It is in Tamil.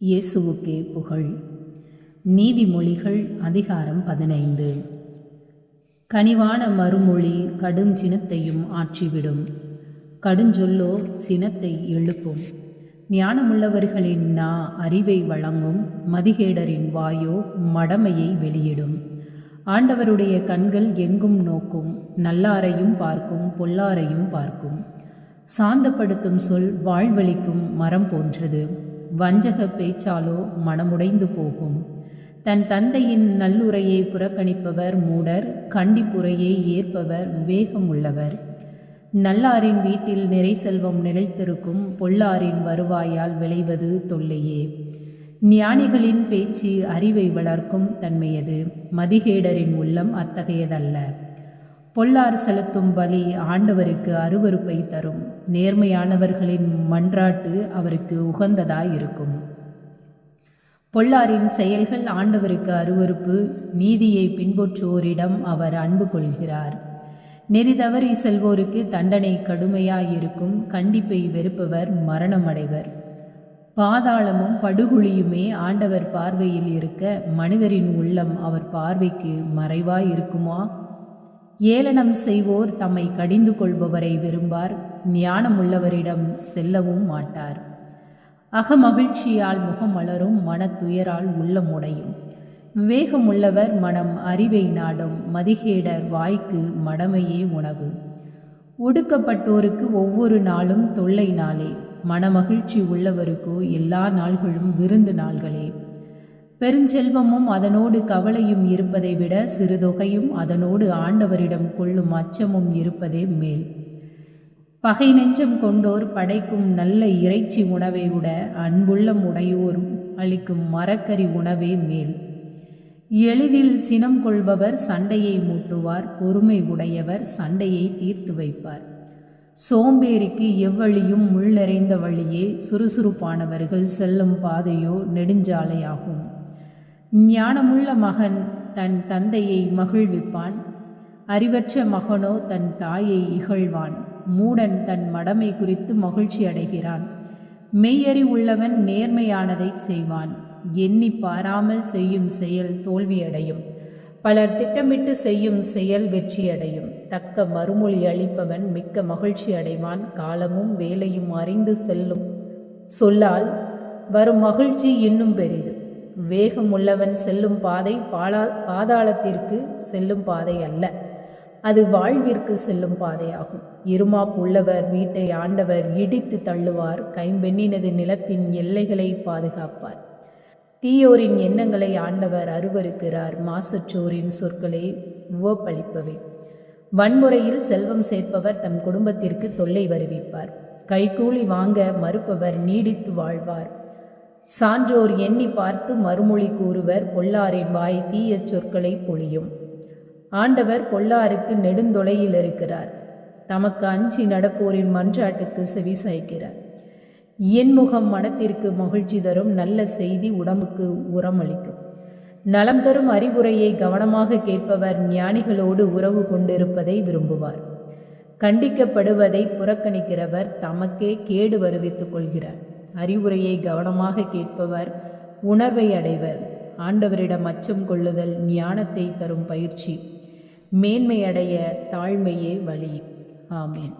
இயேசுவுக்கே புகழ். நீதிமொழிகள் அதிகாரம் பதினைந்து. கனிவான மறுமொழி கடுஞ்சினத்தையும் ஆற்றிவிடும். கடுஞ்சொல்லோ சினத்தை எழுப்பும். ஞானமுள்ளவர்களின் நா அறிவை வழங்கும் மதிகேடரின் வாயோ மடமையை வெளியிடும். ஆண்டவருடைய கண்கள் எங்கும் நோக்கும் நல்லாரையும் பார்க்கும் பொல்லாரையும் பார்க்கும். சாந்தப்படுத்தும் சொல் வாழ்வழிக்கும் மரம் போன்றது. வஞ்சக பேச்சாலோ மனமுடைந்து போகும். தன் தந்தையின் நல்லுரையை புறக்கணிப்பவர் மூடர் கண்டிப்புரையை ஏற்பவர் விவேகம் உள்ளவர் நல்லாரின் வீட்டில் நிறை செல்வம் நிலைத்திருக்கும் பொல்லாரின் வருவாயால் விளைவது தொல்லையே. ஞானிகளின் பேச்சு அறிவை வளர்க்கும் தன்மையது மதிகேடரின் உள்ளம் அத்தகையதல்ல. பொல்லார் செலுத்தும் பலி ஆண்டவருக்கு அருவறுப்பை தரும். நேர்மையானவர்களின் மன்றாட்டு அவருக்கு உகந்ததாயிருக்கும். பொல்லாரின் செயல்கள் ஆண்டவருக்கு அருவறுப்பு நீதியை பின்பற்றுவோரிடம் அவர் அன்பு கொள்கிறார். நெறி தவறி செல்வோருக்கு தண்டனை கடுமையாயிருக்கும் கண்டிப்பை வெறுப்பவர் மரணமடைவர். பாதாளமும் படுகுழியுமே ஆண்டவர் பார்வையில் இருக்க மனிதரின் உள்ளம் அவர் பார்வைக்கு மறைவாயிருக்குமா? ஏளனம் செய்வோர் தம்மை கடிந்து கொள்பவரை விரும்பார் ஞானமுள்ளவரிடம் செல்லவும் மாட்டார். அகமகிழ்ச்சியால் முகம் மலரும் மனத்துயரால் உள்ளம் உடையும். விவேகமுள்ளவர் மனம் அறிவை நாடும் மதிகேடர் வாய்க்கு மடமையே உணவு. ஒடுக்கப்பட்டோருக்கு ஒவ்வொரு நாளும் தொல்லை நாளே மனமகிழ்ச்சி உள்ளவருக்கோ எல்லா நாள்களும் விருந்து நாள்களே. பெருஞ்செல்வமும் அதனோடு கவலையும் இருப்பதை விட சிறுதொகையும் அதனோடு ஆண்டவரிடம் கொள்ளும் அச்சமும் இருப்பதே மேல். பகை நெஞ்சம் கொண்டோர் படைக்கும் நல்ல இறைச்சி உணவை விட அன்புள்ளம் உடையோர் அளிக்கும் மரக்கறி உணவே மேல். எளிதில் சினம் கொள்பவர் சண்டையை மூட்டுவார் பொறுமை உடையவர் சண்டையை தீர்த்து வைப்பார். சோம்பேறிக்கு எவ்வழியும் முள் நிறைந்த வழியே சுறுசுறுப்பானவர்கள் செல்லும் பாதையோ நெடுஞ்சாலையாகும். ஞானமுள்ள மகன் தன் தந்தையை மகிழ்விப்பான். அறிவற்ற மகனோ தன் தாயை இகழ்வான். மூடன் தன் மடமை குறித்து மகிழ்ச்சி அடைகிறான். மெய்யறி உள்ளவன் நேர்மையானதை செய்வான். எண்ணி பாராமல் செய்யும் செயல் தோல்வியடையும். பலர் திட்டமிட்டு செய்யும் செயல் வெற்றியடையும். தக்க மறுமொழி அளிப்பவன் மிக்க மகிழ்ச்சி அடைவான். காலமும் வேலையும் அறிந்து செல்லும் சொல்லால் வரும் மகிழ்ச்சி இன்னும் பெரிது. வேகமுள்ளவன் செல்லும் பாதை பாலா பாதாளத்திற்கு செல்லும் பாதை அல்ல. அது வாழ்விற்கு செல்லும் பாதையாகும். இருமாப்புள்ளவர் வீட்டை ஆண்டவர் இடித்து தள்ளுவார். கைம்பெண்ணினது நிலத்தின் எல்லைகளை பாதுகாப்பார். தீயோரின் எண்ணங்களை ஆண்டவர் அருவருக்கிறார். மாசற்றோரின் சொற்களை உவப்பளிப்பவை. வன்முறையில் செல்வம் சேர்ப்பவர் தம் குடும்பத்திற்கு தொல்லை வருவிப்பார். கைகூலி வாங்க மறுப்பவர் நீடித்து வாழ்வார். சான்றோர் எண்ணி பார்த்து மறுமொழி கூறுவர் பொல்லாரின் வாய் தீய சொற்களை பொழியும். ஆண்டவர் பொல்லாருக்கு நெடுந்தொலையில் இருக்கிறார். தமக்கு அஞ்சி நடப்போரின் மன்றாட்டுக்கு செவி சாய்க்கிறார். என்முகம் மனத்திற்கு மகிழ்ச்சி தரும் நல்ல செய்தி உடம்புக்கு உரமளிக்கும். நலம் தரும் அறிவுரையை கவனமாக கேட்பவர் ஞானிகளோடு உறவு கொண்டிருப்பதை விரும்புவார். கண்டிக்கப்படுவதை புறக்கணிக்கிறவர் தமக்கே கேடு வருவித்துக் கொள்கிறார். அறிவுரையை கவனமாக கேட்பவர் உணர்வை அடைவர். ஆண்டவரிடம் அச்சம் கொள்ளுதல் ஞானத்தை தரும் பயிற்சி. மேன்மையடைய தாழ்மையே வழி. ஆமேன்.